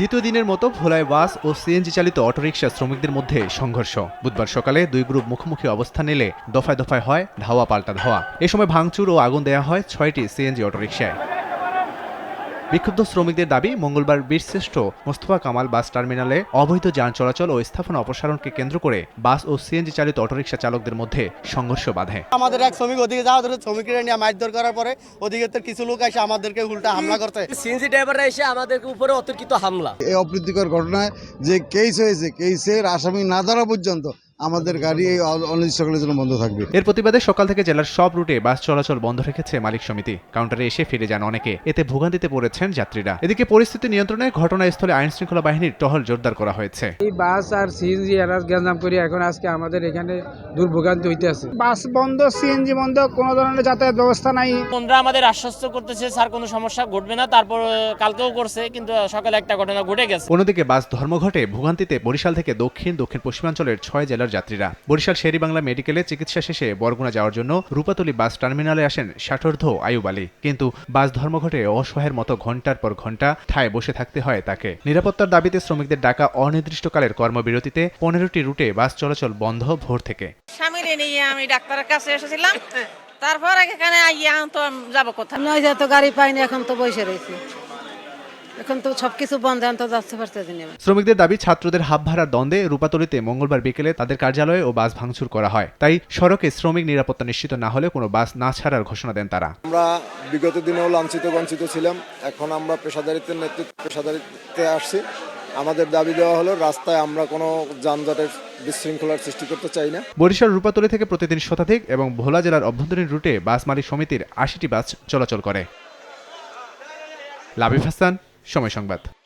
দ্বিতীয় দিনের মতো ভোলায় বাস ও সিএনজি চালিত অটোরিকশা শ্রমিকদের মধ্যে সংঘর্ষ। বুধবার সকালে দুই গ্রুপ মুখোমুখি অবস্থান নিলে দফায় দফায় হয় ধাওয়া পাল্টা ধাওয়া। এ সময় ভাঙচুর ও আগুন দেয়া হয় ছয়টি সিএনজি অটোরিকশায়। বিক্ষুব্ধ শ্রমিকদের দাবি মঙ্গলবার বীরশ্রেষ্ঠ মোস্তফা কামাল বাস টার্মিনালে অবৈধ যান চলাচল ও স্থাপনা অপসারণকে কেন্দ্র করে বাস ও সিএনজি চালিত অটোরিকশা চালকদের মধ্যে সংঘর্ষ বাধে। আমাদের এক শ্রমিক ওদিকে যাওয়া ধরে শ্রমিকরা নিয়ে মারধর করার পরে ওদিকে কিছু লোক এসে আমাদেরকে উল্টা হামলা করতে সিএনজি ড্রাইভাররা এসে আমাদের উপরে অতর্কিত হামলা। এই অপ্রীতিকর ঘটনায় যে কেস হয়েছে কেসের আসামি না ধরা পর্যন্ত আমাদের গাড়ি এই অনির্দিষ্টকালের জন্য বন্ধ থাকবে। এর প্রতিবাদে সকাল থেকে জেলার সব রুটে বাস চলাচল বন্ধ রেখেছে মালিক সমিতি। কাউন্টারে এসে ফিরে যান অনেকে। এতে ভোগান্তিতে পড়েছেন যাত্রীরা। এদিকে পরিস্থিতি নিয়ন্ত্রণে ঘটনাস্থলে আইন শৃঙ্খলা বাহিনীর টহল জোরদার করা হয়েছে। এই বাস আর সিএনজি এরা গ্যাঞ্জাম করি এখন আজকে আমাদের এখানে দুর্ভোগান্তি হইতে আছে। বাস বন্ধ সিএনজি বন্ধ কোনো ধরনের যাতায়াত ব্যবস্থা নাই। বন্ধুরা আমাদের আশ্বস্ত করতেছে স্যার কোনো সমস্যা? ঘটবে না? তারপর কালকেও করছে কিন্তু সকালে একটা ঘটনা ঘটে গেছে। অন্যদিকে বাস ধর্মঘটে ভোগান্তিতে বরিশাল থেকে দক্ষিণ দক্ষিণ পশ্চিমাঞ্চলের ছয় জেলার যাত্রীরা। বরিশাল শেরি বাংলা মেডিকেলে চিকিৎসা শেষে বরগুনা যাওয়ার জন্য রূপাতলী বাস টার্মিনালে আসেন ষাটোর্ধ আয়ুব আলী। কিন্তু বাস ধর্মঘটে অসহায়ের মতো ঘণ্টার পর ঘণ্টা ঠায় বসে থাকতে হয় তাকে। নিরাপত্তার দাবিতে শ্রমিকদের ডাকা অনির্দিষ্টকালের কর্মবিরতিতে পনেরোটি রুটে বাস চলাচল বন্ধ ভোর থেকে। স্বামীরে নিয়ে আমি ডাক্তারের কাছে এসেছিলাম। তারপর এখানে আইয়া তো যাব কোথায়? আমি ওই যে তো গাড়ি পাইনি এখন তো বসে রয়েছি। এখন তো সবকিছু বন্ধ এখন তো যাচ্ছে পারতেছি না শ্রমিকদের দাবি ছাত্রদের হাব ভাড়ার দ্বন্দ্বে রূপাতলিতে মঙ্গলবার বিকেলে তাদের কার্যালয়ে ও বাস ভাঙচুর করা হয়। তাই সড়কে শ্রমিক নিরাপত্তা নিশ্চিত না হলে কোনো বাস না ছাড়ার ঘোষণা দেন তারা। আমরা বিগত দিনেও লাঞ্ছিত বঞ্চিত ছিলাম। এখন আমরা পেশাদারিত্বের নেতৃত্ব পেশাদারিত্বে আসছি। আমাদের দাবি দেওয়া হলো রাস্তায় আমরা কোনো যানজটের বিশৃঙ্খলার সৃষ্টি করতে চাই না। বরিশাল রূপাতলি থেকে প্রতিদিন শতাধিক এবং ভোলা জেলার অভ্যন্তরীণ রুটে বাস মালিক সমিতির আশিটি বাস চলাচল করে। লাবিব হাসান সময় সংবাদ।